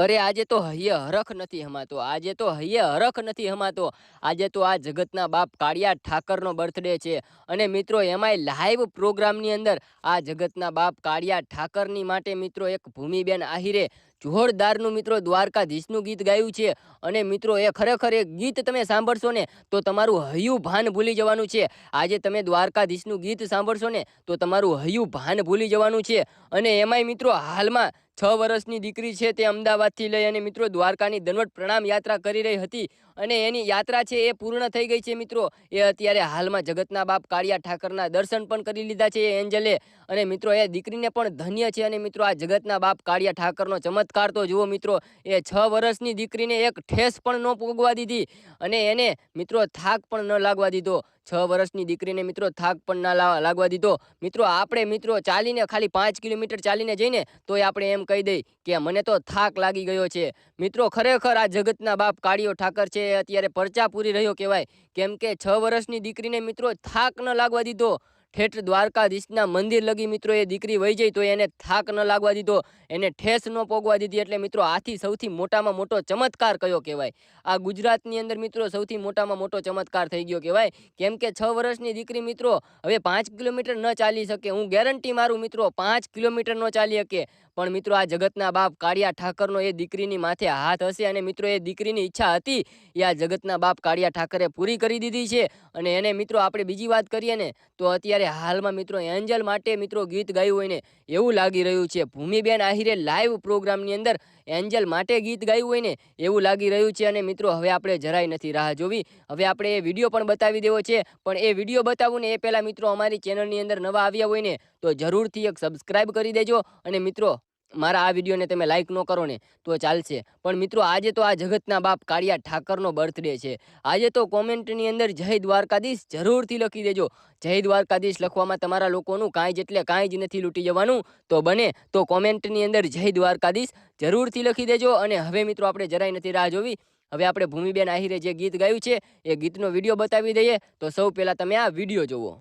અરે, આજે તો હૈયે હરખ નથી હમાતો. આજે તો હૈયે હરખ નથી હમાતો. આજે તો આ જગતના બાપ કાળિયા ઠાકરનો બર્થડે છે. અને મિત્રો, એમાંય લાઈવ પ્રોગ્રામની અંદર આ જગતના બાપ કાળિયા ઠાકરની માટે મિત્રો એક ભૂમિબેન આહિરે જોરદારનું મિત્રો દ્વારકાધીશનું ગીત ગાયું છે. અને મિત્રો, એ ખરેખર એ ગીત તમે સાંભળશો ને, તો તમારું હૈયું ભાન ભૂલી જવાનું છે. આજે તમે દ્વારકાધીશનું ગીત સાંભળશો ને, તો તમારું હૈયું ભાન ભૂલી જવાનું છે. અને એમાંય મિત્રો, હાલમાં છ વર્ષની દીકરી છે તે અમદાવાદથી લઈ અને મિત્રો દ્વારકાની દનવટ પ્રણામ યાત્રા કરી રહી હતી અને એની યાત્રા છે એ પૂર્ણ થઈ ગઈ છે મિત્રો. એ અત્યારે હાલમાં જગતના બાપ કાળિયા ઠાકરના દર્શન પણ કરી લીધા છે એ એન્જલે. અને મિત્રો એ દીકરીને પણ ધન્ય છે અને મિત્રો આ જગતના બાપ કાળિયા ઠાકરનો ચમત્કાર તો જુઓ મિત્રો, એ છ વર્ષની દીકરીને એક ઠેસ પણ ન પોગવા દીધી અને એને મિત્રો થાક પણ ન લાગવા દીધો. છ વર્ષની દીકરીને મિત્રો થાક પણ ના લાગવા દીધો. મિત્રો, આપણે મિત્રો ચાલીને ખાલી પાંચ કિલોમીટર ચાલીને જઈને તોય આપણે એમ કહી દઈ કે મને તો થાક લાગી ગયો છે. મિત્રો, ખરેખર આ જગતના બાપ કાળીઓ ઠાકર છે અત્યારે પરચા પૂરી રહ્યો કહેવાય. કેમ કે છ વર્ષની દીકરીને મિત્રો થાક ન લાગવા દીધો. ઠેઠ દ્વારકાધીશના મંદિર લગી મિત્રો એ દીકરી વહી જઈ તો એને થાક ન લાગવા દીધો. એને ઠેસ ન પોગવા દીધી એટલે મિત્રો આથી સૌથી મોટામાં મોટો ચમત્કાર કયો કહેવાય? આ ગુજરાતની અંદર મિત્રો સૌથી મોટામાં મોટો ચમત્કાર થઈ ગયો કહેવાય. કેમ કે છ વર્ષની દીકરી મિત્રો, હવે પાંચ કિલોમીટર ન ચાલી શકે. હું ગેરંટી મારું મિત્રો, પાંચ કિલોમીટર ન ચાલી શકે. પણ મિત્રો આ જગતના બાપ કાળિયા ઠાકરનો એ દીકરીની માથે હાથ હશે અને મિત્રો એ દીકરીની ઈચ્છા હતી, એ આ જગતના બાપ કાળિયા ઠાકરે પૂરી કરી દીધી છે. અને એને મિત્રો આપણે બીજી વાત કરીએ ને, તો અત્યારે હાલમાં મિત્રો એન્જલ માટે મિત્રો ગીત ગાયું હોય ને, એવું લાગી રહ્યું છે. ભૂમિબેન આહિરે લાઈવ પ્રોગ્રામની અંદર એન્જલ માટે ગીત ગાયું હોય ને, એવું લાગી રહ્યું છે અને મિત્રો હવે આપણે જરાય નથી રાહ જોવી. હવે આપણે એ વીડિયો પણ બતાવી દેવો છે. પણ એ વીડિયો બતાવું ને એ પહેલાં મિત્રો અમારી ચેનલની અંદર નવા આવ્યા હોય ને, તો જરૂરથી એક સબસ્ક્રાઈબ કરી દેજો. અને મિત્રો મારા આ વિડીયોને તમે લાઇક ન કરો ને તો ચાલશે. પણ મિત્રો, આજે તો આ જગતના બાપ કાળિયા ઠાકરનો બર્થડે છે. આજે તો કોમેન્ટની અંદર જય દ્વારકાધીશ જરૂરથી લખી દેજો. જય દ્વારકાધીશ લખવામાં તમારા લોકોનું કાંઈ જ એટલે કાંઈ જ નથી લૂંટી જવાનું. તો બને તો કોમેન્ટની અંદર જય દ્વારકાધીશ જરૂરથી લખી દેજો. અને હવે મિત્રો, આપણે જરાય નથી રાહ જોવી. હવે આપણે ભૂમિબેન આહિરે જે ગીત ગાયું છે, એ ગીતનો વીડિયો બતાવી દઈએ. તો સૌ પહેલાં તમે આ વીડિયો જુઓ.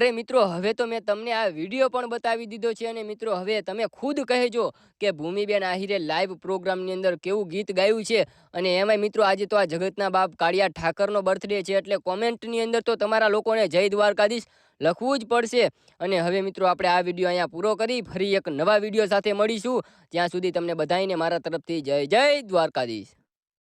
અરે મિત્રો, હવે તો મેં તમને આ વીડિયો પણ બતાવી દીધો છે અને મિત્રો, હવે તમે ખુદ કહેજો કે ભૂમિબેન આહિરે લાઈવ પ્રોગ્રામની અંદર કેવું ગીત ગાયું છે અને એમાંય મિત્રો, આજે તો આ જગતના બાપ કાળિયા ઠાકરનો બર્થડે છે એટલે કોમેન્ટની અંદર તો તમારા લોકોને જય દ્વારકાધીશ લખવું જ પડશે. અને હવે મિત્રો, આપણે આ વીડિયો અહીંયા પૂરો કરી, ફરી એક નવા વીડિયો સાથે મળીશું. ત્યાં સુધી તમને બધાઈને મારા તરફથી જય જય દ્વારકાધીશ.